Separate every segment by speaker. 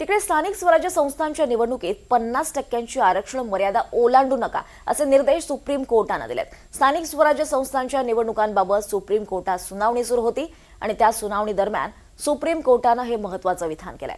Speaker 1: तिकडे स्थानिक स्वराज्य संस्थांच्या निवडणुकीत पन्नास टक्क्यांची आरक्षण मर्यादा ओलांडू नका असे निर्देश सुप्रीम कोर्टानं दिलेत. स्थानिक स्वराज्य संस्थांच्या निवडणुकांबाबत सुप्रीम कोर्टात सुनावणी सुरू होती आणि त्या सुनावणी दरम्यान सुप्रीम कोर्टानं हे महत्वाचं विधान केलंय.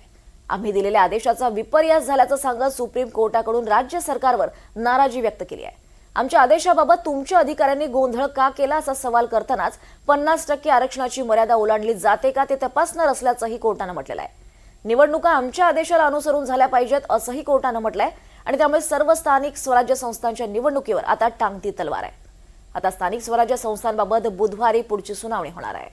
Speaker 1: आम्ही दिलेल्या आदेशाचा विपर्यास झाल्याचं सांगत सुप्रीम कोर्टाकडून राज्य सरकारवर नाराजी व्यक्त केली आहे. आमच्या आदेशाबाबत तुमच्या अधिकाऱ्यांनी गोंधळ का केला असा सवाल करतानाच पन्नास टक्के आरक्षणाची मर्यादा ओलांडली जाते का ते तपासणार असल्याचंही कोर्टानं म्हटलेलं आहे. निवडणुका आमच्या आदेशाला अनुसरून झाल्या पाहिजेत असंही कोर्टानं म्हटलंय. आणि त्यामुळे सर्व स्थानिक स्वराज्य संस्थांच्या निवडणुकीवर आता टांगती तलवार आहे. आता स्थानिक स्वराज्य संस्थांबाबत बुधवारी पुढची सुनावणी होणार आहे.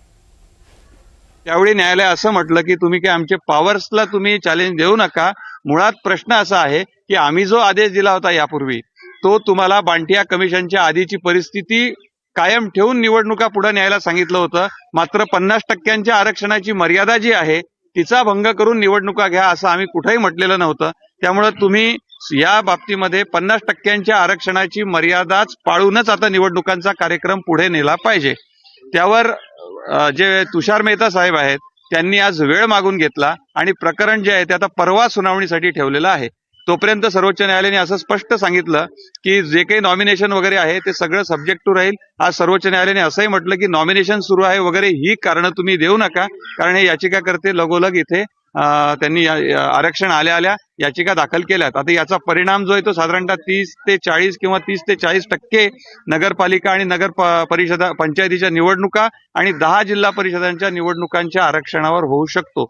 Speaker 2: त्यावेळी न्यायालय असं म्हटलं की तुम्ही काय आमचे पॉवर्सला तुम्ही चॅलेंज देऊ नका. मुळात प्रश्न असा आहे की आम्ही जो आदेश दिला होता यापूर्वी तो तुम्हाला बांटिया कमिशनच्या आधीची परिस्थिती कायम ठेवून निवडणुका पुढे न्यायला सांगितलं होतं. मात्र पन्नास टक्क्यांच्या आरक्षणाची मर्यादा जी आहे तिचा भंग करून निवडणुका घ्या असं आम्ही कुठेही म्हटलेलं नव्हतं. त्यामुळे तुम्ही या बाबतीमध्ये पन्नास टक्क्यांच्या आरक्षणाची मर्यादाच पाळूनच आता निवडणुकांचा कार्यक्रम पुढे नेला पाहिजे. त्यावर जे तुषार मेहता साहेब आहेत त्यांनी आज वेळ मागून घेतला आणि प्रकरण जे आहे ते आता परवा सुनावणीसाठी ठेवलेलं आहे. तोपर्यंत सर्वोच्च न्यायालयाने असं स्पष्ट सांगितलं की जे काही नॉमिनेशन वगैरे आहे ते सगळं सब्जेक्ट टू राहील. आज सर्वोच्च न्यायालयाने असंही म्हटलं की नॉमिनेशन सुरू आहे वगैरे ही कारणं तुम्ही देऊ नका. कारण हे याचिकाकर्ते लगोलग इथे त्यांनी आरक्षण आल्या आल्या याचिका दाखल केल्यात. आता याचा परिणाम जो आहे तो साधारणतः तीस ते चाळीस किंवा तीस ते चाळीस टक्के नगरपालिका आणि नगर प- परिषदा पंचायतीच्या निवडणुका आणि दहा जिल्हा परिषदांच्या निवडणुकांच्या आरक्षणावर होऊ शकतो.